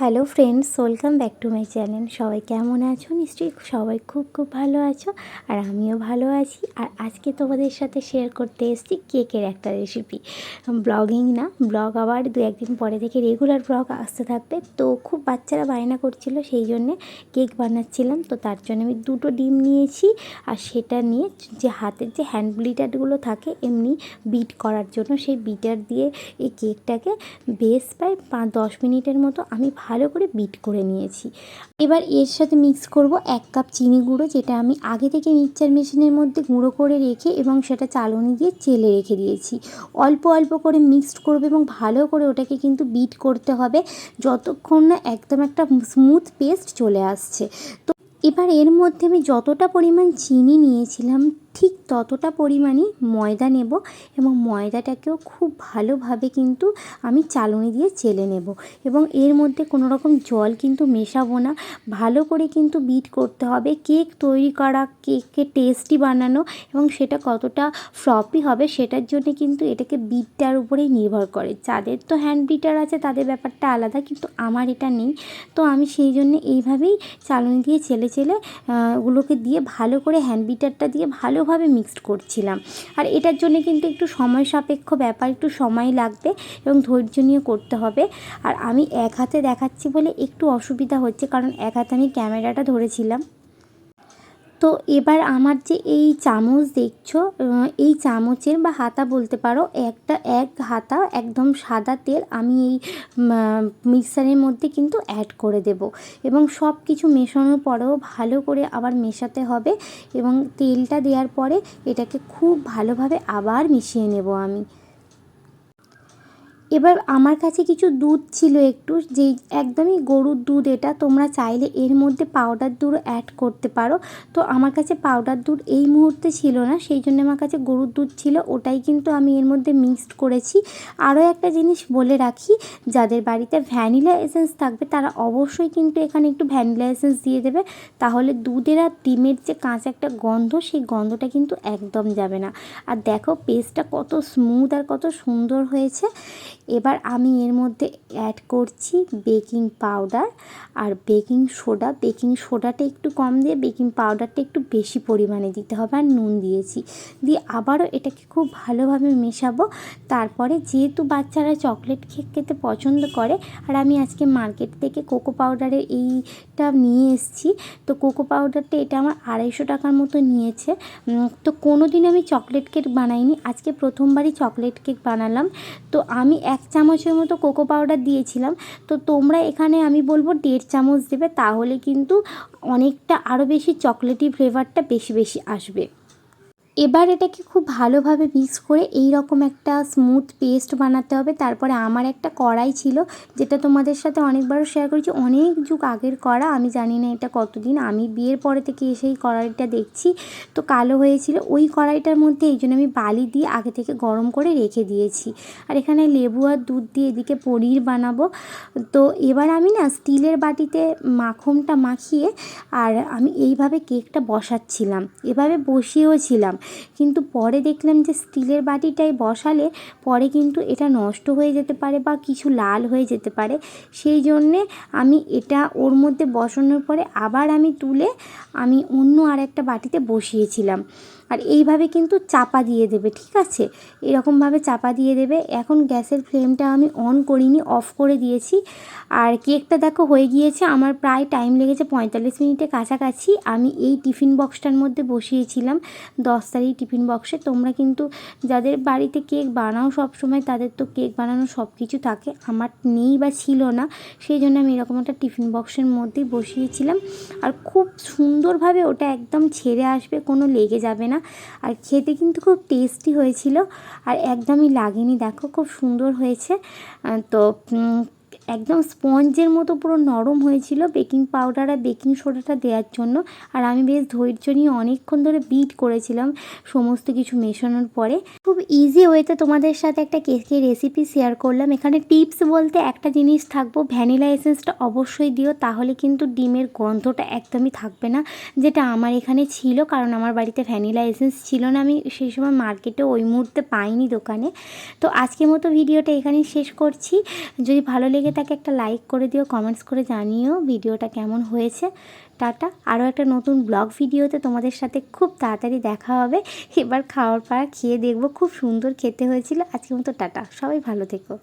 Hello friends welcome back to my channel সবাই কেমন আছো? নিশ্চয়ই সবাই খুব খুব ভালো আছো আর আমিও ভালো আছি। আর আজকে তোমাদের সাথে শেয়ার করতে এসেছি কেকের একটা রেসিপি ব্লগিং না ব্লগ আবার দু একদিন পরে থেকে রেগুলার ব্লগ আসতে থাকবে। তো খুব বাচ্চারা বায়না করছিল সেই জন্যে কেক বানাচ্ছিলাম। তো তার জন্য আমি দুটো ডিম নিয়েছি আর সেটা নিয়ে যে হাতের যে হ্যান্ড ব্লিটারগুলো থাকে এমনি বিট করার জন্য সেই বিটার দিয়ে এই কেকটাকে বেশ প্রায় পাঁচ দশ মিনিটের মতো আমি ভালো করে বিট করে নিয়েছি। এবার এর সাথে মিক্স করব এক কাপ চিনি গুঁড়ো, যেটা আমি আগে থেকে মিক্সচার মেশিনের মধ্যে গুঁড়ো করে রেখে এবং সেটা চালনি দিয়ে চেলে রেখে দিয়েছি। অল্প অল্প করে মিক্সড করব এবং ভালো করে ওটাকে কিন্তু বিট করতে হবে যতক্ষণ না একদম একটা স্মুথ পেস্ট চলে আসছে। তো এবার এর মধ্যে আমি যতটা পরিমাণ চিনি নিয়েছিলাম ঠিক ততটা পরিমাণই ময়দা নেব এবং ময়দাটাকেও খুব ভালোভাবে কিন্তু আমি চালনি দিয়ে চেলে নেব এবং এর মধ্যে কোনো রকম জল কিন্তু মেশাবো না। ভালো করে কিন্তু বিট করতে হবে কেক তৈরি করা কেককে টেস্টি বানানো এবং সেটা কতটা ফ্লপি হবে সেটার জন্য কিন্তু এটাকে বিটটার উপরেই নির্ভর করে। যাদের তো হ্যান্ড বিটার আছে তাদের ব্যাপারটা আলাদা কিন্তু আমার এটা নেই। তো আমি সেই জন্য এইভাবেই চালনি দিয়ে চেলে চেলে ওগুলোকে দিয়ে ভালো করে হ্যান্ড বিটারটা দিয়ে ভালোভাবে মিক্সড করছিলাম। আর এটার জন্য কিন্তু একটু সময় সাপেক্ষ ব্যাপার, একটু সময় লাগবে এবং ধৈর্য নিয়ে করতে হবে। আর আমি এক হাতে দেখাচ্ছি বলে একটু অসুবিধা হচ্ছে, কারণ এক হাতে আমি ক্যামেরাটা ধরেছিলাম। তো এবার আমার যে এই চামচ দেখছ এই চামচের বা হাতা বলতে পারো, একটা এক হাতা একদম সাদা তেল আমি এই মিক্সারের মধ্যে কিন্তু অ্যাড করে দেব। এবং সব কিছু মেশানোর পরেও ভালো করে আবার মেশাতে হবে এবং তেলটা দেওয়ার পরে এটাকে খুব ভালোভাবে আবার মিশিয়ে নেব আমি। এবার আমার কাছে কিছু দুধ ছিল একটু, যেই একদমই গরুর দুধ এটা। তোমরা চাইলে এর মধ্যে পাউডার দুধ অ্যাড করতে পারো। তো আমার কাছে পাউডার দুধ এই মুহূর্তে ছিল না, সেই জন্য আমার কাছে গরুর দুধ ছিল। ওটাই কিন্তু আমি এর মধ্যে মিক্সড করেছি। আরও একটা জিনিস বলে রাখি, যাদের বাড়িতে ভ্যানিলা এসেন্স থাকবে, তারা অবশ্যই কিন্তু এখানে একটু ভ্যানিলা এসেন্স দিয়ে দেবে। তাহলে দুধের আর ডিমের যে কাঁচা একটা গন্ধ, সেই গন্ধটা কিন্তু একদম যাবে না। আর দেখো পেস্টটা কত স্মুথ আর কত সুন্দর হয়েছে। এবার আমি এর মধ্যে অ্যাড করছি বেকিং পাউডার আর বেকিং সোডা বেকিং সোডাটা একটু কম দিয়ে বেকিং পাউডারটা একটু বেশি পরিমাণে দিতে হবে আর নুন দিয়েছি। দিয়ে আবারও এটাকে খুব ভালোভাবে মেশাবো। তারপরে যেহেতু বাচ্চারা চকলেট কেক খেতে পছন্দ করে, আর আমি আজকে মার্কেট থেকে কোকো পাউডারের এইটা নিয়ে এসেছি, তো কোকো পাউডারটা এটা আমার আড়াইশো টাকার মতো নিয়েছে। তো কোনো দিন আমি চকলেট কেক বানাইনি। আজকে প্রথমবারই চকলেট কেক বানালাম। তো আমি এক চামচের মতো কোকো পাউডার দিয়েছিলাম। তো তোমরা এখানে আমি বলব দেড় চামচ দেবে, তাহলে কিন্তু অনেকটা আরও বেশি চকলেটি ফ্লেভারটা বেশি বেশি আসবে। এবার এটাকে খুব ভালোভাবে মিক্স করে এই রকম একটা স্মুথ পেস্ট বানাতে হবে। তারপরে আমার একটা কড়াই ছিল, যেটা তোমাদের সাথে অনেকবারও শেয়ার করেছি। অনেক যুগ আগের কড়া, আমি জানি না এটা কতদিন। আমি বিয়ের পরে থেকে এসে এই কড়াইটা দেখছি। তো কালো হয়েছিল। ওই কড়াইটার মধ্যে এই জন্য আমি বালি দিয়ে আগে থেকে গরম করে রেখে দিয়েছি। আর এখানে লেবু আর দুধ দিয়ে এদিকে পনির বানাবো। তো এবার আমি না স্টিলের বাটিতে মাখনটা মাখিয়ে, আর আমি এইভাবে কেকটা বসাচ্ছিলাম। এভাবে বসিয়েও ছিলাম। কিন্তু পরে দেখলাম যে স্টিলের বাটিটায় বসালে পরে কিন্তু এটা নষ্ট হয়ে যেতে পারে বা কিছু লাল হয়ে যেতে পারে। সেই জন্যে আমি এটা ওর মধ্যে বসানোর পরে আবার আমি তুলে আমি অন্য আর একটা বাটিতে বসিয়েছিলাম। আর এইভাবে কিন্তু চাপা দিয়ে দেবে, ঠিক আছে? এরকমভাবে চাপা দিয়ে দেবে। এখন গ্যাসের ফ্লেমটা আমি অন করিনি, অফ করে দিয়েছি। আর কেকটা দেখো হয়ে গিয়েছে, আমার প্রায় টাইম লেগেছে পঁয়তাল্লিশ মিনিটের কাছাকাছি। আমি এই টিফিন বক্সটার মধ্যে বসিয়েছিলাম দশ তারিখ টিফিন বক্সে। তোমরা কিন্তু যাদের বাড়িতে কেক বানাও সব সময় তাদের তো কেক বানানো সব কিছু থাকে। আমার নেই বা ছিল না, সেই জন্য আমি এরকম একটা টিফিন বক্সের মধ্যেই বসিয়েছিলাম। আর খুব সুন্দরভাবে ওটা একদম ছেড়ে আসবে, কোনো লেগে যাবে না। আর খেতে কিন্তু খুব টেস্টি হয়েছিল। আর একদমই লাগেনি, দেখো খুব সুন্দর হয়েছে। তো একদম স্পঞ্জের মতো পুরো নরম হয়েছিল বেকিং পাউডার আর বেকিং সোডাটা দেওয়ার জন্য। আর আমি বেশ ধৈর্য নিয়ে অনেকক্ষণ ধরে বিট করেছিলাম, সমস্ত কিছু মেশানোর পরে। খুব ইজি ওয়েতে তোমাদের সাথে একটা কেকের রেসিপি শেয়ার করলাম। এখানে টিপস বলতে একটা জিনিস থাকব ভ্যানিলা এসেন্সটা অবশ্যই দিও, তাহলে কিন্তু ডিমের গন্ধটা একদমই থাকবে না, যেটা আমার এখানে ছিল, কারণ আমার বাড়িতে ভ্যানিলা এসেন্স ছিল না, আমি সেই সময় মার্কেটে ওই মুহূর্তে পাইনি দোকানে। তো আজকের মতো ভিডিওটা এখানেই শেষ করছি। যদি ভালো লেগে থাকে একটা লাইক করে দিও কমেন্টস করে জানিও ভিডিওটা কেমন হয়েছে। টাটা। আরও একটা নতুন ব্লগ ভিডিওতে তোমাদের সাথে খুব তাড়াতাড়ি দেখা হবে। এবার খাওয়ার পাড়া খেয়ে দেখব, খুব সুন্দর খেতে হয়েছিল। আজকের মতো টাটা। সবাই ভালো থেকো।